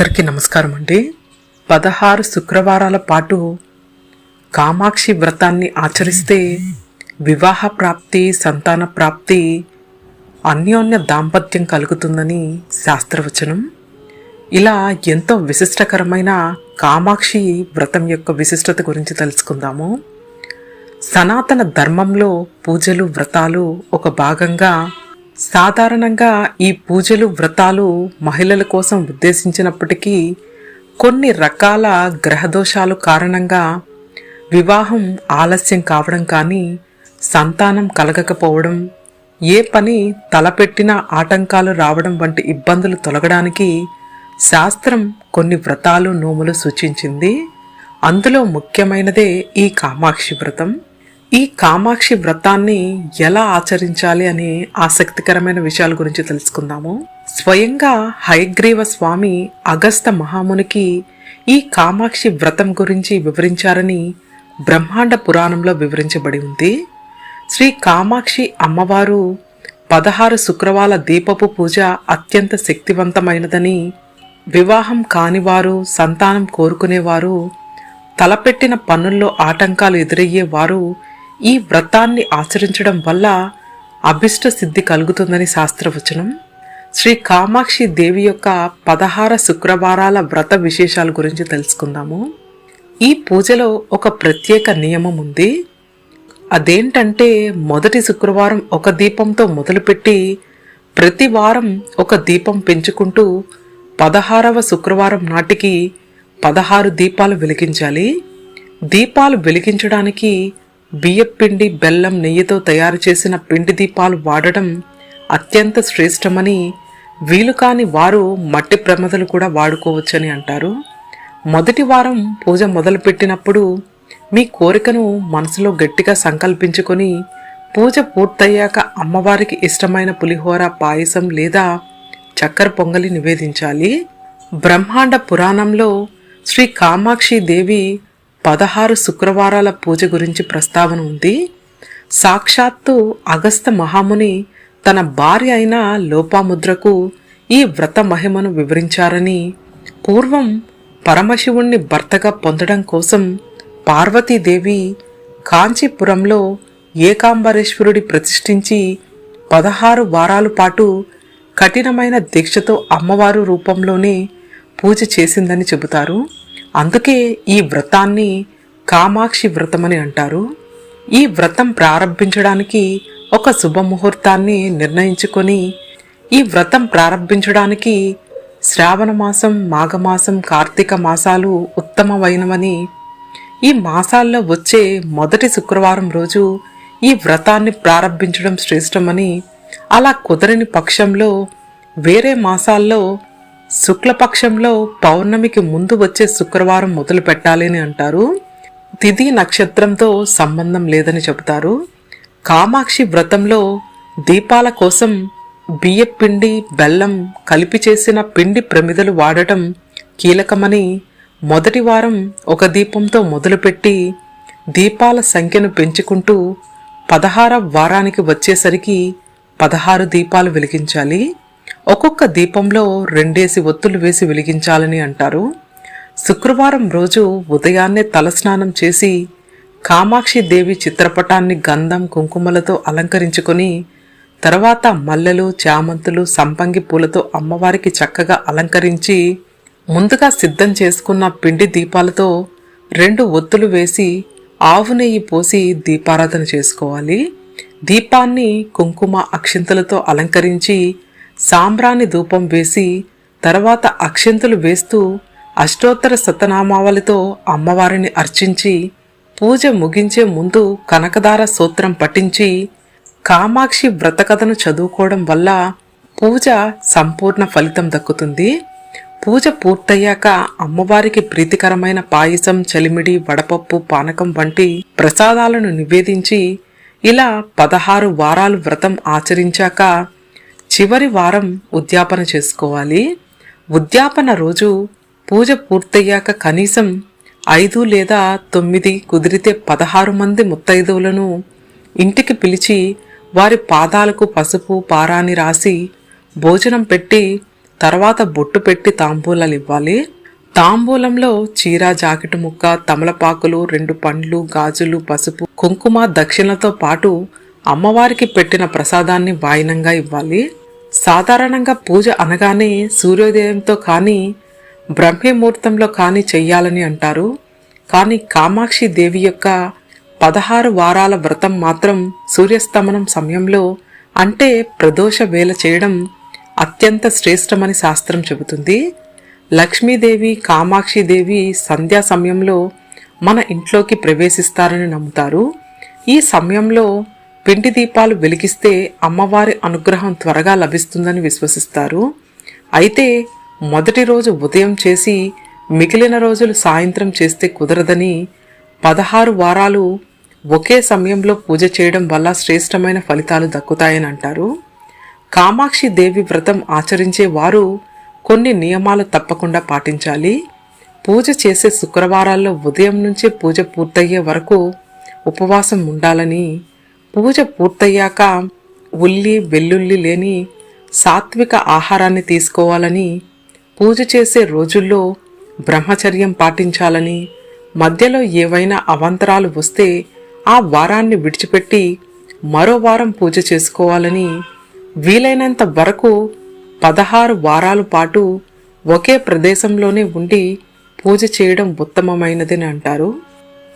అందరికీ నమస్కారం అండి. పదహారు శుక్రవారాల పాటు కామాక్షి వ్రతాన్ని ఆచరిస్తే వివాహ ప్రాప్తి సంతాన ప్రాప్తి అన్యోన్య దాంపత్యం కలుగుతుందని శాస్త్రవచనం. ఇలా ఎంతో విశిష్టకరమైన కామాక్షి వ్రతం యొక్క విశిష్టత గురించి తెలుసుకుందాము. సనాతన ధర్మంలో పూజలు వ్రతాలు ఒక భాగంగా సాధారణంగా ఈ పూజలు వ్రతాలు మహిళల కోసం ఉద్దేశించినప్పటికీ కొన్ని రకాల గ్రహదోషాలు కారణంగా వివాహం ఆలస్యం కావడం కానీ సంతానం కలగకపోవడం ఏ పని తలపెట్టిన ఆటంకాలు రావడం వంటి ఇబ్బందులు తొలగడానికి శాస్త్రం కొన్ని వ్రతాలు నోములు సూచించింది. అందులో ముఖ్యమైనదే ఈ కామాక్షి వ్రతం. ఈ కామాక్షి వ్రతాన్ని ఎలా ఆచరించాలి అనే ఆసక్తికరమైన విషయాల గురించి తెలుసుకుందాము. స్వయంగా హయగ్రీవ స్వామి అగస్త మహామునికి ఈ కామాక్షి వ్రతం గురించి వివరించారని బ్రహ్మాండ పురాణంలో వివరించబడి ఉంది. శ్రీ కామాక్షి అమ్మవారు పదహారు శుక్రవాల దీపపు పూజ అత్యంత శక్తివంతమైనదని వివాహం కానివారు సంతానం కోరుకునేవారు తలపెట్టిన పనుల్లో ఆటంకాలు ఎదురయ్యే వారు ఈ వ్రతాన్ని ఆచరించడం వల్ల అభిష్ట సిద్ధి కలుగుతుందని శాస్త్రవచనం. శ్రీ కామాక్షి దేవి యొక్క పదహార శుక్రవారాల వ్రత విశేషాల గురించి తెలుసుకుందాము. ఈ పూజలో ఒక ప్రత్యేక నియమం ఉంది. అదేంటంటే మొదటి శుక్రవారం ఒక దీపంతో మొదలుపెట్టి ప్రతి వారం ఒక దీపం పెంచుకుంటూ పదహారవ శుక్రవారం నాటికి పదహారు దీపాలు వెలిగించాలి. దీపాలు వెలిగించడానికి బియ్యపిండి బెల్లం నెయ్యితో తయారు చేసిన పిండి దీపాలు వాడడం అత్యంత శ్రేష్టమని వీలు కాని వారు మట్టి ప్రమదలు కూడా వాడుకోవచ్చని అంటారు. మొదటి వారం పూజ మొదలుపెట్టినప్పుడు మీ కోరికను మనసులో గట్టిగా సంకల్పించుకొని పూజ పూర్తయ్యాక అమ్మవారికి ఇష్టమైన పులిహోర పాయసం లేదా చక్కెర పొంగలి నివేదించాలి. బ్రహ్మాండ పురాణంలో శ్రీ కామాక్షి దేవి పదహారు శుక్రవారాల పూజ గురించి ప్రస్తావన ఉంది. సాక్షాత్తు అగస్త మహాముని తన భార్య అయిన లోపాముద్రకు ఈ వ్రత మహిమను వివరించారని పూర్వం పరమశివుణ్ణి భర్తగా పొందడం కోసం పార్వతీదేవి కాంచీపురంలో ఏకాంబరేశ్వరుడి ప్రతిష్ఠించి పదహారు వారాల పాటు కఠినమైన దీక్షతో అమ్మవారు రూపంలోనే పూజ చేసిందని చెబుతారు. అందుకే ఈ వ్రతాన్ని కామాక్షి వ్రతమని అంటారు. ఈ వ్రతం ప్రారంభించడానికి ఒక శుభముహూర్తాన్ని నిర్ణయించుకొని ఈ వ్రతం ప్రారంభించడానికి శ్రావణ మాసం మాఘమాసం కార్తీక మాసాలు ఉత్తమమైనవని ఈ మాసాల్లో వచ్చే మొదటి శుక్రవారం రోజు ఈ వ్రతాన్ని ప్రారంభించడం శ్రేష్టమని అలా కుదరని పక్షంలో వేరే మాసాల్లో శుక్లపక్షంలో పౌర్ణమికి ముందు వచ్చే శుక్రవారం మొదలు పెట్టాలి అని అంటారు. తిథి నక్షత్రంతో సంబంధం లేదని చెబుతారు. కామాక్షి వ్రతంలో దీపాల కోసం బియ్యపిండి బెల్లం కలిపి చేసిన పిండి ప్రమిదలు వాడటం కీలకమని మొదటి వారం ఒక దీపంతో మొదలుపెట్టి దీపాల సంఖ్యను పెంచుకుంటూ పదహార వారానికి వచ్చేసరికి పదహారు దీపాలు వెలిగించాలి. ఒక్కొక్క దీపంలో రెండేసి ఒత్తులు వేసి వెలిగించాలని అంటారు. శుక్రవారం రోజు ఉదయాన్నే తలస్నానం చేసి కామాక్షి దేవి చిత్రపటాన్ని గంధం కుంకుమలతో అలంకరించుకొని తర్వాత మల్లెలు చామంతులు సంపంగి పూలతో అమ్మవారికి చక్కగా అలంకరించి ముందుగా సిద్ధం చేసుకున్న పిండి దీపాలతో రెండు ఒత్తులు వేసి ఆవు నెయ్యి పోసి దీపారాధన చేసుకోవాలి. దీపాన్ని కుంకుమ అక్షింతలతో అలంకరించి సాంబ్రాణి ధూపం వేసి తర్వాత అక్షంతులు వేస్తూ అష్టోత్తర సతనామావళితో అమ్మవారిని అర్చించి పూజ ముగించే ముందు కనకదార సూత్రం పఠించి కామాక్షి వ్రతకథను చదువుకోవడం వల్ల పూజ సంపూర్ణ ఫలితం దక్కుతుంది. పూజ పూర్తయ్యాక అమ్మవారికి ప్రీతికరమైన పాయసం చలిమిడి వడపప్పు పానకం వంటి ప్రసాదాలను నివేదించి ఇలా పదహారు వారాలు వ్రతం ఆచరించాక చివరి వారం ఉద్యాపన చేసుకోవాలి. ఉద్యాపన రోజు పూజ పూర్తయ్యాక కనీసం ఐదు లేదా తొమ్మిది కుదిరితే పదహారు మంది ముత్తైదువులను ఇంటికి పిలిచి వారి పాదాలకు పసుపు పారాని రాసి భోజనం పెట్టి తర్వాత బొట్టు పెట్టి తాంబూలాలు ఇవ్వాలి. తాంబూలంలో చీర జాకెట్ ముక్క తమలపాకులు రెండు పండ్లు గాజులు పసుపు కుంకుమ దక్షిణలతో పాటు అమ్మవారికి పెట్టిన ప్రసాదాన్ని వాయినంగా ఇవ్వాలి. సాధారణంగా పూజ అనగానే సూర్యోదయంతో కానీ బ్రహ్మముహూర్తంలో కానీ చెయ్యాలని అంటారు. కానీ కామాక్షి దేవి యొక్క పదహారు వారాల వ్రతం మాత్రం సూర్యస్తమనం సమయంలో అంటే ప్రదోష వేల చేయడం అత్యంత శ్రేష్టమని శాస్త్రం చెబుతుంది. లక్ష్మీదేవి కామాక్షిదేవి సంధ్యా సమయంలో మన ఇంట్లోకి ప్రవేశిస్తారని నమ్ముతారు. ఈ సమయంలో పిండి దీపాలు వెలిగిస్తే అమ్మవారి అనుగ్రహం త్వరగా లభిస్తుందని విశ్వసిస్తారు. అయితే మొదటి రోజు ఉదయం చేసి మిగిలిన రోజులు సాయంత్రం చేస్తే కుదరదని పదహారు వారాలు ఒకే సమయంలో పూజ చేయడం వల్ల శ్రేష్టమైన ఫలితాలు దక్కుతాయని అంటారు. కామాక్షి దేవి వ్రతం ఆచరించే వారు కొన్ని నియమాలు తప్పకుండా పాటించాలి. పూజ చేసే శుక్రవారాల్లో ఉదయం నుంచే పూజ పూర్తయ్యే వరకు ఉపవాసం ఉండాలని పూజ పూర్తయ్యాక ఉల్లి వెల్లుల్లి లేని సాత్విక ఆహారాన్ని తీసుకోవాలని పూజ చేసే రోజుల్లో బ్రహ్మచర్యం పాటించాలని మధ్యలో ఏవైనా అవాంతరాలు వస్తే ఆ వారాన్ని విడిచిపెట్టి మరో వారం పూజ చేసుకోవాలని వీలైనంత వరకు పదహారు వారాల పాటు ఒకే ప్రదేశంలోనే ఉండి పూజ చేయడం ఉత్తమమైనదని అంటారు.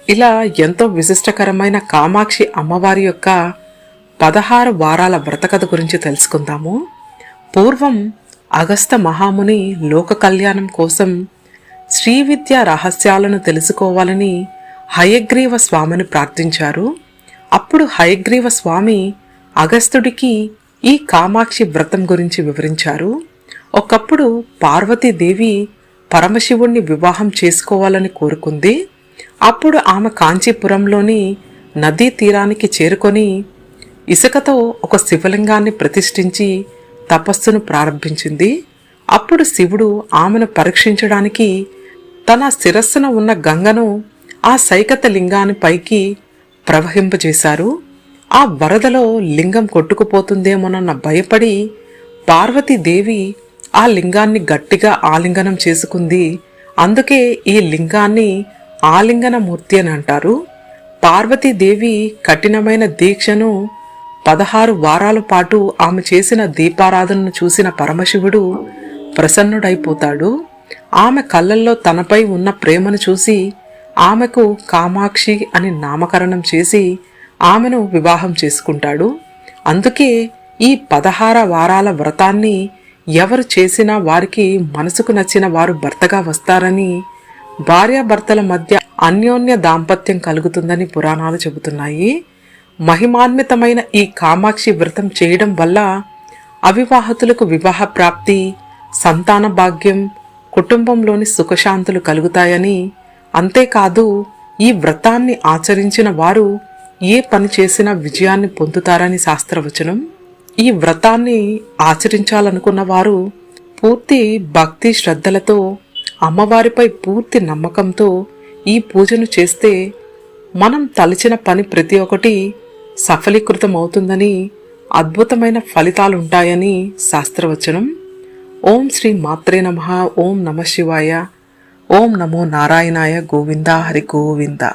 ఇలా ఎంతో విశిష్టకరమైన కామాక్షి అమ్మవారి యొక్క పదహారు వారాల వ్రతకథ గురించి తెలుసుకుందాము. పూర్వం అగస్త మహాముని లోక కళ్యాణం కోసం శ్రీవిద్య రహస్యాలను తెలుసుకోవాలని హయగ్రీవ స్వామిని ప్రార్థించారు. అప్పుడు హయగ్రీవ స్వామి అగస్తుడికి ఈ కామాక్షి వ్రతం గురించి వివరించారు. ఒకప్పుడు పార్వతీదేవి పరమశివుణ్ణి వివాహం చేసుకోవాలని కోరుకుంది. అప్పుడు ఆమె కాంచీపురంలోని నదీ తీరానికి చేరుకొని ఇసుకతో ఒక శివలింగాన్ని ప్రతిష్ఠించి తపస్సును ప్రారంభించింది. అప్పుడు శివుడు ఆమెను పరీక్షించడానికి తన శిరస్సున ఉన్న గంగను ఆ సైకత లింగాన్ని పైకి ప్రవహింపజేశారు. ఆ వరదలో లింగం కొట్టుకుపోతుందేమోనన్న భయపడి పార్వతీదేవి ఆ లింగాన్ని గట్టిగా ఆలింగనం చేసుకుంది. అందుకే ఈ లింగాన్ని ఆలింగనమూర్తి అని అంటారు. పార్వతీదేవి కఠినమైన దీక్షను పదహారు వారాల పాటు ఆమె చేసిన దీపారాధనను చూసిన పరమశివుడు ప్రసన్నుడైపోతాడు. ఆమె కళ్ళల్లో తనపై ఉన్న ప్రేమను చూసి ఆమెకు కామాక్షి అని నామకరణం చేసి ఆమెను వివాహం చేసుకుంటాడు. అందుకే ఈ పదహార వారాల వ్రతాన్ని ఎవరు చేసినా వారికి మనసుకు నచ్చిన వారు భర్తగా వస్తారని భార్యాభర్తల మధ్య అన్యోన్య దాంపత్యం కలుగుతుందని పురాణాలు చెబుతున్నాయి. మహిమాన్వితమైన ఈ కామాక్షి వ్రతం చేయడం వల్ల అవివాహతులకు వివాహ ప్రాప్తి సంతాన భాగ్యం కుటుంబంలోని సుఖశాంతులు కలుగుతాయని అంతేకాదు ఈ వ్రతాన్ని ఆచరించిన వారు ఏ పని చేసినా విజయాన్ని పొందుతారని శాస్త్రవచనం. ఈ వ్రతాన్ని ఆచరించాలనుకున్న వారు పూర్తి భక్తి శ్రద్ధలతో అమ్మవారిపై పూర్తి నమ్మకంతో ఈ పూజను చేస్తే మనం తలచిన పని ప్రతి ఒక్కటి సఫలీకృతం అవుతుందని అద్భుతమైన ఫలితాలుంటాయని శాస్త్రవచనం. ఓం శ్రీ మాత్రే నమ. ఓం నమ శివాయ. ఓం నమో నారాయణాయ గోవింద. హరి గోవింద.